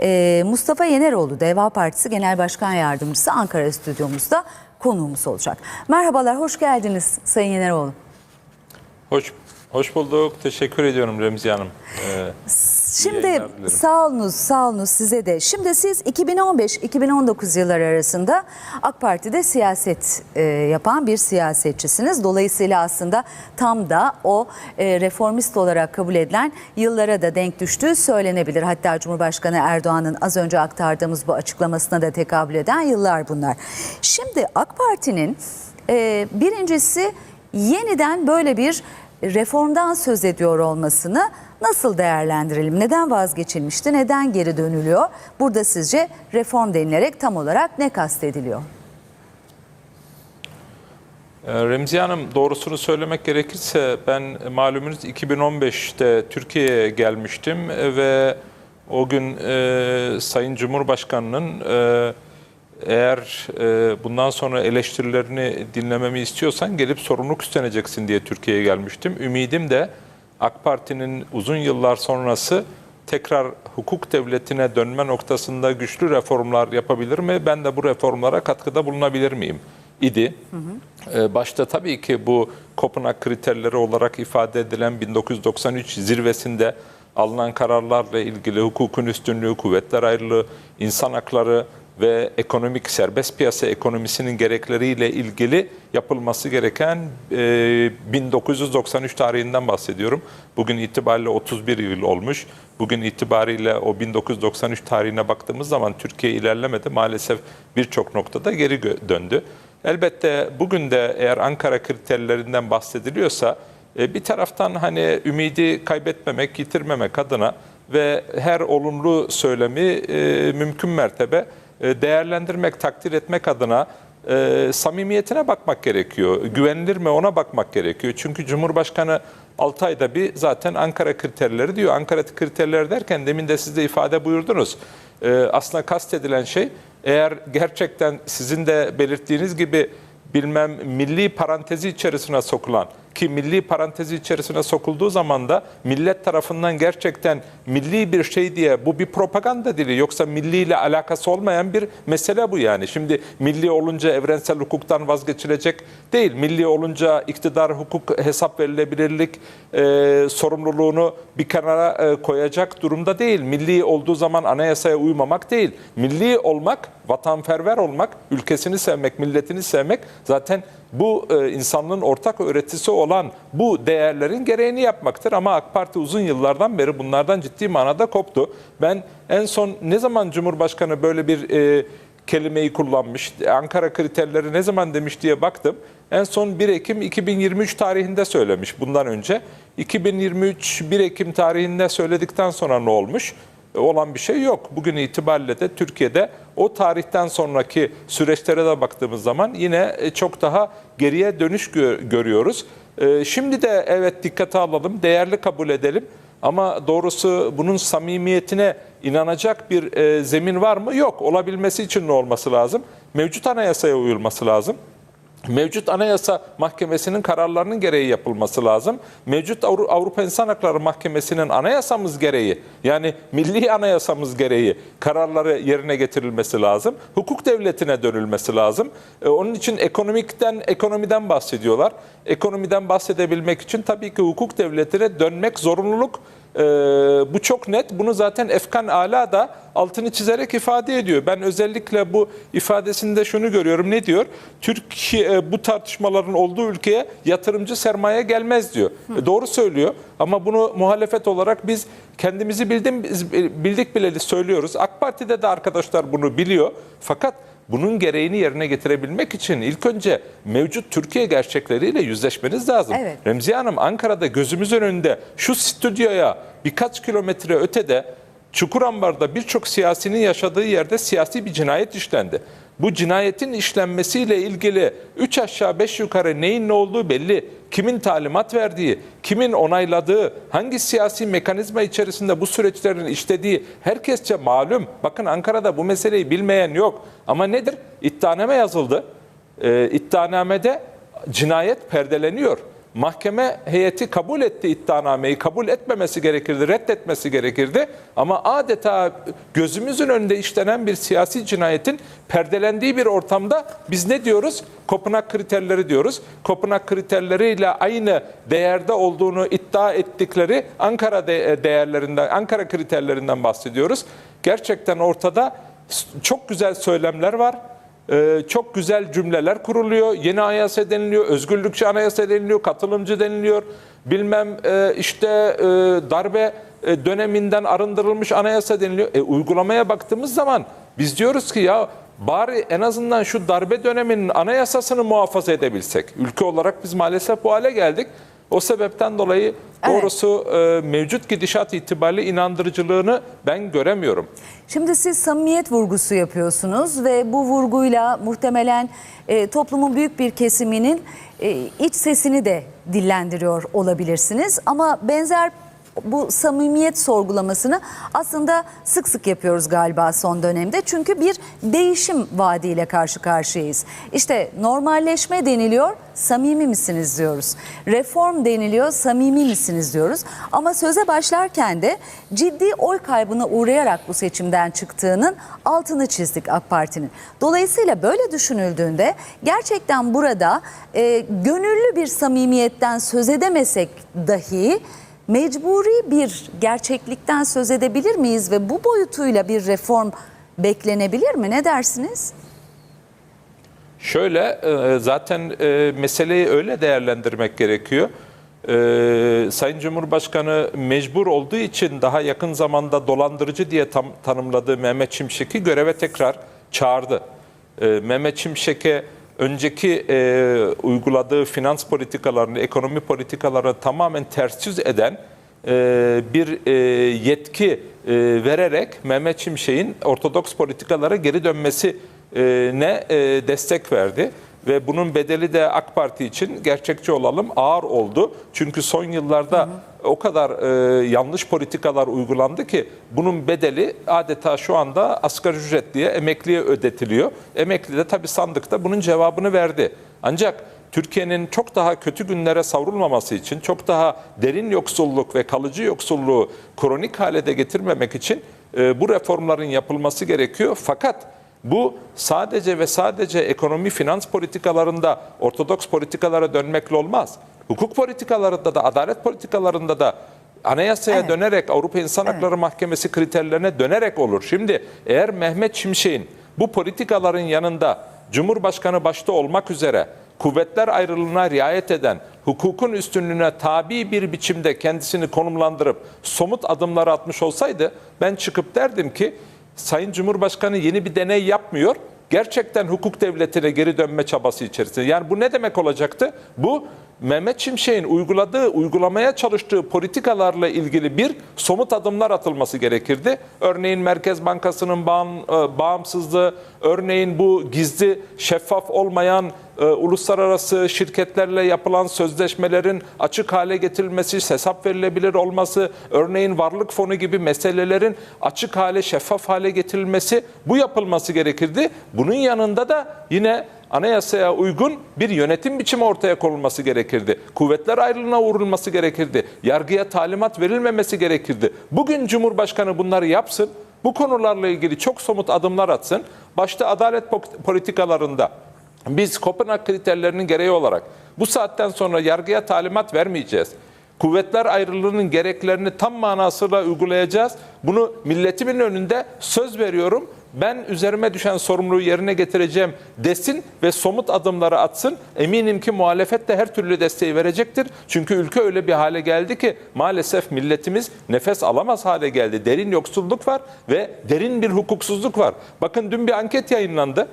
Ee, Mustafa Yeneroğlu Deva Partisi Genel Başkan Yardımcısı Ankara stüdyomuzda konuğumuz olacak. Merhabalar, hoş geldiniz Sayın Yeneroğlu. Hoş hoş bulduk. Teşekkür ediyorum Remziye Hanım. Ee, Şimdi yayınlar dilerim. sağ olunuz, sağ olunuz size de. Şimdi siz 2015-2019 yılları arasında AK Parti'de siyaset e, yapan bir siyasetçisiniz. Dolayısıyla aslında tam da o e, reformist olarak kabul edilen yıllara da denk düştüğü söylenebilir. Hatta Cumhurbaşkanı Erdoğan'ın az önce aktardığımız bu açıklamasına da tekabül eden yıllar bunlar. Şimdi AK Parti'nin e, birincisi yeniden böyle bir reformdan söz ediyor olmasını nasıl değerlendirelim? Neden vazgeçilmişti? Neden geri dönülüyor? Burada sizce reform denilerek tam olarak ne kastediliyor? e, Remziye Hanım doğrusunu söylemek gerekirse ben malumunuz 2015'te Türkiye'ye gelmiştim ve o gün e, Sayın Cumhurbaşkanı'nın e, eğer e, bundan sonra eleştirilerini dinlememi istiyorsan gelip sorumluluk üstleneceksin diye Türkiye'ye gelmiştim. Ümidim de AK Parti'nin uzun yıllar sonrası tekrar hukuk devletine dönme noktasında güçlü reformlar yapabilir mi? Ben de bu reformlara katkıda bulunabilir miyim? idi. Ee, başta tabii ki bu Kopenhag kriterleri olarak ifade edilen 1993 zirvesinde alınan kararlarla ilgili hukukun üstünlüğü, kuvvetler ayrılığı, insan hakları ve ekonomik serbest piyasa ekonomisinin gerekleriyle ilgili yapılması gereken e, 1993 tarihinden bahsediyorum. Bugün itibariyle 31 yıl olmuş. Bugün itibariyle o 1993 tarihine baktığımız zaman Türkiye ilerlemedi. Maalesef birçok noktada geri döndü. Elbette bugün de eğer Ankara kriterlerinden bahsediliyorsa e, bir taraftan hani ümidi kaybetmemek, yitirmemek adına ve her olumlu söylemi e, mümkün mertebe e, değerlendirmek, takdir etmek adına e, samimiyetine bakmak gerekiyor. Güvenilir mi ona bakmak gerekiyor. Çünkü Cumhurbaşkanı 6 ayda bir zaten Ankara kriterleri diyor. Ankara kriterleri derken demin de siz de ifade buyurdunuz. E, aslında kastedilen şey eğer gerçekten sizin de belirttiğiniz gibi bilmem milli parantezi içerisine sokulan ki milli parantezi içerisine sokulduğu zaman da millet tarafından gerçekten milli bir şey diye bu bir propaganda dili yoksa milli ile alakası olmayan bir mesele bu yani. Şimdi milli olunca evrensel hukuktan vazgeçilecek değil. Milli olunca iktidar, hukuk, hesap verilebilirlik e, sorumluluğunu bir kenara e, koyacak durumda değil. Milli olduğu zaman anayasaya uymamak değil. Milli olmak, vatanperver olmak, ülkesini sevmek, milletini sevmek zaten bu e, insanlığın ortak öğretisi olan bu değerlerin gereğini yapmaktır. Ama AK Parti uzun yıllardan beri bunlardan ciddi manada koptu. Ben en son ne zaman Cumhurbaşkanı böyle bir e, kelimeyi kullanmış, Ankara kriterleri ne zaman demiş diye baktım. En son 1 Ekim 2023 tarihinde söylemiş bundan önce. 2023 1 Ekim tarihinde söyledikten sonra ne olmuş? olan bir şey yok. Bugün itibariyle de Türkiye'de o tarihten sonraki süreçlere de baktığımız zaman yine e, çok daha geriye dönüş gö- görüyoruz. E, Şimdi de evet dikkate alalım, değerli kabul edelim. Ama doğrusu bunun samimiyetine inanacak bir e, zemin var mı? Yok. Olabilmesi için ne olması lazım? Mevcut anayasaya uyulması lazım. Mevcut Anayasa Mahkemesi'nin kararlarının gereği yapılması lazım. Mevcut Avru- Avrupa İnsan Hakları Mahkemesi'nin anayasamız gereği yani milli anayasamız gereği kararları yerine getirilmesi lazım. Hukuk devletine dönülmesi lazım. E, onun için ekonomikten ekonomiden bahsediyorlar. Ekonomiden bahsedebilmek için tabii ki hukuk devletine dönmek zorunluluk. Ee, bu çok net. Bunu zaten Efkan Ala da altını çizerek ifade ediyor. Ben özellikle bu ifadesinde şunu görüyorum. Ne diyor? Türkiye bu tartışmaların olduğu ülkeye yatırımcı sermaye gelmez diyor. E, doğru söylüyor. Ama bunu muhalefet olarak biz kendimizi bildim bildik bileli söylüyoruz. AK Parti'de de arkadaşlar bunu biliyor. Fakat bunun gereğini yerine getirebilmek için ilk önce mevcut Türkiye gerçekleriyle yüzleşmeniz lazım. Evet. Remziye Hanım Ankara'da gözümüzün önünde şu stüdyoya birkaç kilometre ötede Çukurambar'da birçok siyasinin yaşadığı yerde siyasi bir cinayet işlendi. Bu cinayetin işlenmesiyle ilgili 3 aşağı 5 yukarı neyin ne olduğu belli. Kimin talimat verdiği, kimin onayladığı, hangi siyasi mekanizma içerisinde bu süreçlerin işlediği herkesçe malum. Bakın Ankara'da bu meseleyi bilmeyen yok. Ama nedir? İddianame yazıldı. Ee, iddianamede cinayet perdeleniyor. Mahkeme heyeti kabul etti iddianameyi, kabul etmemesi gerekirdi, reddetmesi gerekirdi. Ama adeta gözümüzün önünde işlenen bir siyasi cinayetin perdelendiği bir ortamda biz ne diyoruz? Kopenhag kriterleri diyoruz. Kopenhag kriterleriyle aynı değerde olduğunu iddia ettikleri Ankara de- değerlerinden, Ankara kriterlerinden bahsediyoruz. Gerçekten ortada çok güzel söylemler var. Ee, çok güzel cümleler kuruluyor. Yeni anayasa deniliyor, özgürlükçü anayasa deniliyor, katılımcı deniliyor. Bilmem e, işte e, darbe e, döneminden arındırılmış anayasa deniliyor. E, uygulamaya baktığımız zaman biz diyoruz ki ya bari en azından şu darbe döneminin anayasasını muhafaza edebilsek. Ülke olarak biz maalesef bu hale geldik. O sebepten dolayı Evet. doğrusu e, mevcut gidişat itibariyle inandırıcılığını ben göremiyorum. Şimdi siz samimiyet vurgusu yapıyorsunuz ve bu vurguyla muhtemelen e, toplumun büyük bir kesiminin e, iç sesini de dillendiriyor olabilirsiniz. Ama benzer bu samimiyet sorgulamasını aslında sık sık yapıyoruz galiba son dönemde. Çünkü bir değişim vaadiyle karşı karşıyayız. İşte normalleşme deniliyor, samimi misiniz diyoruz. Reform deniliyor, samimi misiniz diyoruz. Ama söze başlarken de ciddi oy kaybına uğrayarak bu seçimden çıktığının altını çizdik AK Parti'nin. Dolayısıyla böyle düşünüldüğünde gerçekten burada e, gönüllü bir samimiyetten söz edemesek dahi mecburi bir gerçeklikten söz edebilir miyiz ve bu boyutuyla bir reform beklenebilir mi? Ne dersiniz? Şöyle e, zaten e, meseleyi öyle değerlendirmek gerekiyor. E, Sayın Cumhurbaşkanı mecbur olduğu için daha yakın zamanda dolandırıcı diye tam, tanımladığı Mehmet Şimşek'i göreve tekrar çağırdı. Mehmet Şimşek'e önceki e, uyguladığı finans politikalarını, ekonomi politikalarını tamamen ters yüz eden e, bir e, yetki e, vererek Mehmet Şimşek'in ortodoks politikalara geri dönmesi ne e, destek verdi ve bunun bedeli de AK Parti için gerçekçi olalım ağır oldu. Çünkü son yıllarda o kadar e, yanlış politikalar uygulandı ki bunun bedeli adeta şu anda asgari ücretliye, emekliye ödetiliyor. Emekli de tabii sandıkta bunun cevabını verdi. Ancak Türkiye'nin çok daha kötü günlere savrulmaması için, çok daha derin yoksulluk ve kalıcı yoksulluğu kronik hale de getirmemek için e, bu reformların yapılması gerekiyor. Fakat bu sadece ve sadece ekonomi finans politikalarında ortodoks politikalara dönmekle olmaz. Hukuk politikalarında da adalet politikalarında da anayasaya Evet. dönerek Avrupa İnsan Hakları Mahkemesi kriterlerine dönerek olur. Şimdi eğer Mehmet Şimşek'in bu politikaların yanında Cumhurbaşkanı başta olmak üzere kuvvetler ayrılığına riayet eden, hukukun üstünlüğüne tabi bir biçimde kendisini konumlandırıp somut adımlar atmış olsaydı ben çıkıp derdim ki Sayın Cumhurbaşkanı yeni bir deney yapmıyor. Gerçekten hukuk devletine geri dönme çabası içerisinde. Yani bu ne demek olacaktı? Bu Mehmet Şimşek'in uyguladığı, uygulamaya çalıştığı politikalarla ilgili bir somut adımlar atılması gerekirdi. Örneğin Merkez Bankası'nın e, bağımsızlığı, örneğin bu gizli, şeffaf olmayan e, uluslararası şirketlerle yapılan sözleşmelerin açık hale getirilmesi, hesap verilebilir olması, örneğin varlık fonu gibi meselelerin açık hale, şeffaf hale getirilmesi bu yapılması gerekirdi. Bunun yanında da yine anayasaya uygun bir yönetim biçimi ortaya konulması gerekirdi. Kuvvetler ayrılığına uğrulması gerekirdi. Yargıya talimat verilmemesi gerekirdi. Bugün Cumhurbaşkanı bunları yapsın. Bu konularla ilgili çok somut adımlar atsın. Başta adalet politikalarında biz Kopenhag kriterlerinin gereği olarak bu saatten sonra yargıya talimat vermeyeceğiz. Kuvvetler ayrılığının gereklerini tam manasıyla uygulayacağız. Bunu milletimin önünde söz veriyorum. Ben üzerime düşen sorumluluğu yerine getireceğim desin ve somut adımları atsın. Eminim ki muhalefet de her türlü desteği verecektir. Çünkü ülke öyle bir hale geldi ki maalesef milletimiz nefes alamaz hale geldi. Derin yoksulluk var ve derin bir hukuksuzluk var. Bakın dün bir anket yayınlandı.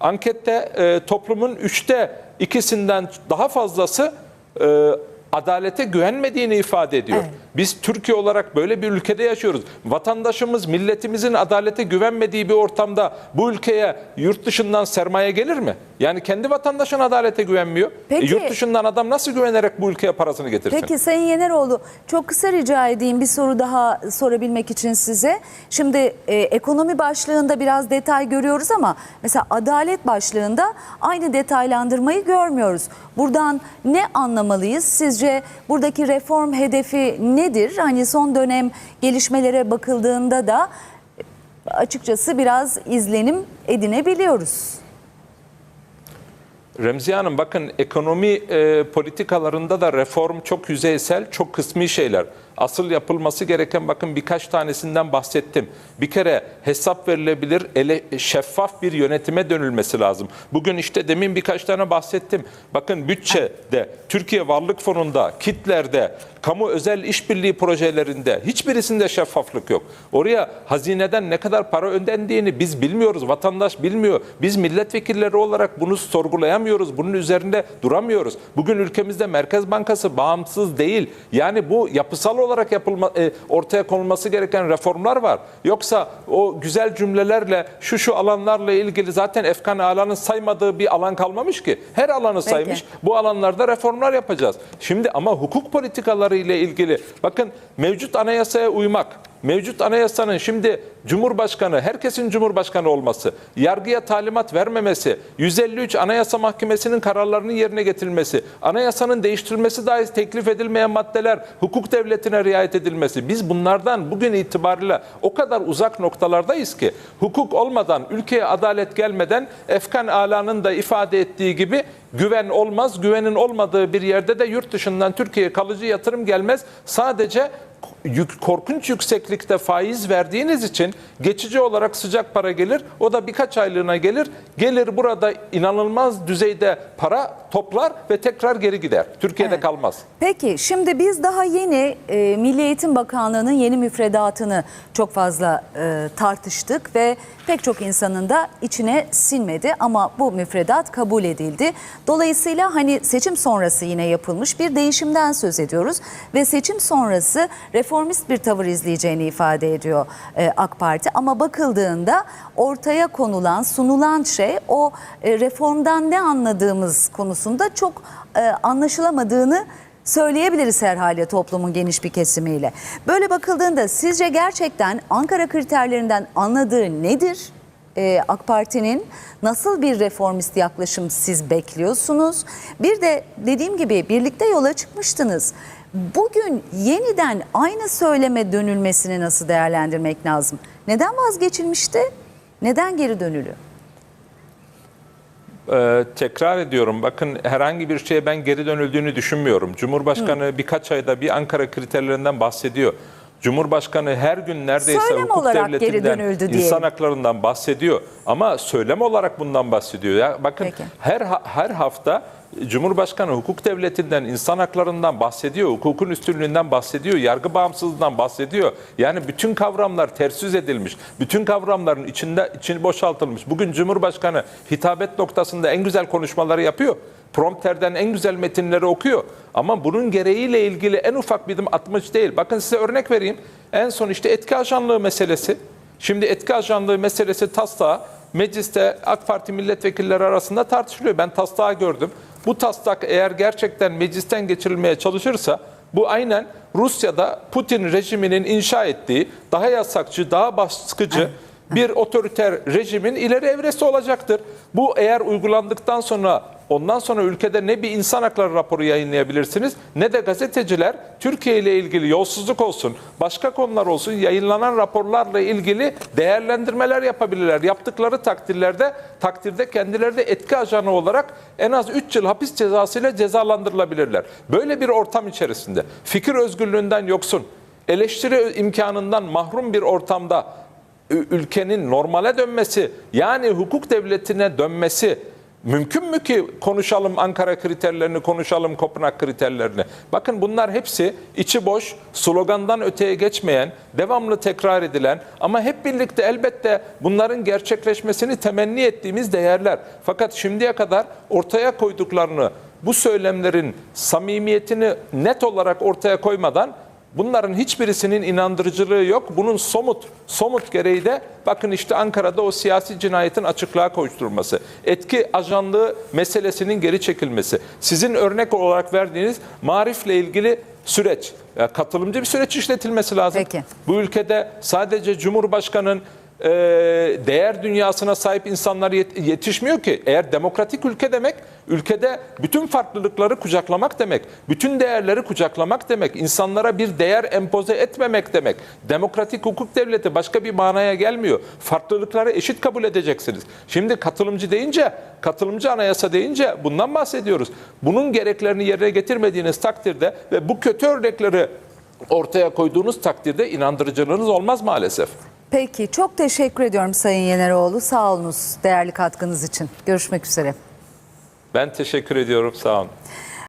Ankette e, toplumun üçte ikisinden daha fazlası e, adalete güvenmediğini ifade ediyor. Evet. Biz Türkiye olarak böyle bir ülkede yaşıyoruz. Vatandaşımız, milletimizin adalete güvenmediği bir ortamda bu ülkeye yurt dışından sermaye gelir mi? Yani kendi vatandaşın adalete güvenmiyor. Peki. E, yurt dışından adam nasıl güvenerek bu ülkeye parasını getirsin? Peki Sayın Yeneroğlu çok kısa rica edeyim bir soru daha sorabilmek için size. Şimdi e, ekonomi başlığında biraz detay görüyoruz ama mesela adalet başlığında aynı detaylandırmayı görmüyoruz. Buradan ne anlamalıyız? Sizce buradaki reform hedefi nedir? Hani son dönem gelişmelere bakıldığında da açıkçası biraz izlenim edinebiliyoruz. Remziye Hanım bakın ekonomi e, politikalarında da reform çok yüzeysel, çok kısmi şeyler. Asıl yapılması gereken bakın birkaç tanesinden bahsettim. Bir kere hesap verilebilir, ele, şeffaf bir yönetime dönülmesi lazım. Bugün işte demin birkaç tane bahsettim. Bakın bütçede, Türkiye Varlık Fonu'nda, kitlerde, kamu özel işbirliği projelerinde hiçbirisinde şeffaflık yok. Oraya hazineden ne kadar para ödendiğini biz bilmiyoruz, vatandaş bilmiyor. Biz milletvekilleri olarak bunu sorgulayamıyoruz, bunun üzerinde duramıyoruz. Bugün ülkemizde Merkez Bankası bağımsız değil. Yani bu yapısal olarak yapılma, e, ortaya konulması gereken reformlar var. Yoksa o güzel cümlelerle şu şu alanlarla ilgili zaten Efkan Ala'nın saymadığı bir alan kalmamış ki. Her alanı saymış. Bu alanlarda reformlar yapacağız. Şimdi ama hukuk politikaları ile ilgili bakın mevcut anayasaya uymak, mevcut anayasanın şimdi Cumhurbaşkanı, herkesin Cumhurbaşkanı olması, yargıya talimat vermemesi, 153 Anayasa Mahkemesi'nin kararlarının yerine getirilmesi, anayasanın değiştirilmesi dahi teklif edilmeyen maddeler, hukuk devletine riayet edilmesi. Biz bunlardan bugün itibariyle o kadar uzak noktalardayız ki hukuk olmadan, ülkeye adalet gelmeden Efkan Ala'nın da ifade ettiği gibi güven olmaz. Güvenin olmadığı bir yerde de yurt dışından Türkiye'ye kalıcı yatırım gelmez. Sadece yük, korkunç yükseklikte faiz verdiğiniz için geçici olarak sıcak para gelir. O da birkaç aylığına gelir. Gelir burada inanılmaz düzeyde para toplar ve tekrar geri gider. Türkiye'de Evet. kalmaz. Peki şimdi biz daha yeni e, Milli Eğitim Bakanlığı'nın yeni müfredatını çok fazla e, tartıştık ve pek çok insanın da içine sinmedi ama bu müfredat kabul edildi. Dolayısıyla hani seçim sonrası yine yapılmış bir değişimden söz ediyoruz ve seçim sonrası reformist bir tavır izleyeceğini ifade ediyor e, AK Parti ama bakıldığında ortaya konulan, sunulan şey o e, reformdan ne anladığımız konusunda çok e, anlaşılamadığını söyleyebiliriz herhalde toplumun geniş bir kesimiyle. Böyle bakıldığında sizce gerçekten Ankara kriterlerinden anladığı nedir? Ee, AK Parti'nin nasıl bir reformist yaklaşım siz bekliyorsunuz? Bir de dediğim gibi birlikte yola çıkmıştınız. Bugün yeniden aynı söyleme dönülmesini nasıl değerlendirmek lazım? Neden vazgeçilmişti? Neden geri dönülüyor? Ee, tekrar ediyorum bakın herhangi bir şeye ben geri dönüldüğünü düşünmüyorum. Cumhurbaşkanı birkaç ayda bir Ankara kriterlerinden bahsediyor. Cumhurbaşkanı her gün neredeyse Söylem hukuk olarak devletinden, insan haklarından bahsediyor. Ama söylem olarak bundan bahsediyor. Ya bakın Peki. her her hafta Cumhurbaşkanı hukuk devletinden, insan haklarından bahsediyor, hukukun üstünlüğünden bahsediyor, yargı bağımsızlığından bahsediyor. Yani bütün kavramlar ters yüz edilmiş. Bütün kavramların içinde içini boşaltılmış. Bugün Cumhurbaşkanı hitabet noktasında en güzel konuşmaları yapıyor. Prompterden en güzel metinleri okuyor. Ama bunun gereğiyle ilgili en ufak bir atmış değil. Bakın size örnek vereyim. En son işte etki ajanlığı meselesi. Şimdi etki ajanlığı meselesi taslağı mecliste AK Parti milletvekilleri arasında tartışılıyor. Ben taslağı gördüm. Bu taslak eğer gerçekten meclisten geçirilmeye çalışırsa bu aynen Rusya'da Putin rejiminin inşa ettiği daha yasakçı, daha baskıcı bir otoriter rejimin ileri evresi olacaktır. Bu eğer uygulandıktan sonra ondan sonra ülkede ne bir insan hakları raporu yayınlayabilirsiniz ne de gazeteciler Türkiye ile ilgili yolsuzluk olsun, başka konular olsun yayınlanan raporlarla ilgili değerlendirmeler yapabilirler. Yaptıkları takdirlerde takdirde kendileri de etki ajanı olarak en az 3 yıl hapis cezasıyla cezalandırılabilirler. Böyle bir ortam içerisinde fikir özgürlüğünden yoksun, eleştiri imkanından mahrum bir ortamda ülkenin normale dönmesi yani hukuk devletine dönmesi mümkün mü ki konuşalım Ankara kriterlerini, konuşalım Kopenhag kriterlerini? Bakın bunlar hepsi içi boş, slogandan öteye geçmeyen, devamlı tekrar edilen ama hep birlikte elbette bunların gerçekleşmesini temenni ettiğimiz değerler. Fakat şimdiye kadar ortaya koyduklarını bu söylemlerin samimiyetini net olarak ortaya koymadan bunların hiçbirisinin inandırıcılığı yok. Bunun somut somut gereği de bakın işte Ankara'da o siyasi cinayetin açıklığa koşturulması, etki ajanlığı meselesinin geri çekilmesi, sizin örnek olarak verdiğiniz marifle ilgili süreç, katılımcı bir süreç işletilmesi lazım. Peki. Bu ülkede sadece Cumhurbaşkanı'nın e, değer dünyasına sahip insanlar yet- yetişmiyor ki. Eğer demokratik ülke demek, ülkede bütün farklılıkları kucaklamak demek, bütün değerleri kucaklamak demek, insanlara bir değer empoze etmemek demek. Demokratik hukuk devleti başka bir manaya gelmiyor. Farklılıkları eşit kabul edeceksiniz. Şimdi katılımcı deyince, katılımcı anayasa deyince bundan bahsediyoruz. Bunun gereklerini yerine getirmediğiniz takdirde ve bu kötü örnekleri ortaya koyduğunuz takdirde inandırıcılığınız olmaz maalesef. Peki çok teşekkür ediyorum Sayın Yeneroğlu. Sağ olunuz değerli katkınız için. Görüşmek üzere. Ben teşekkür ediyorum. Sağ olun.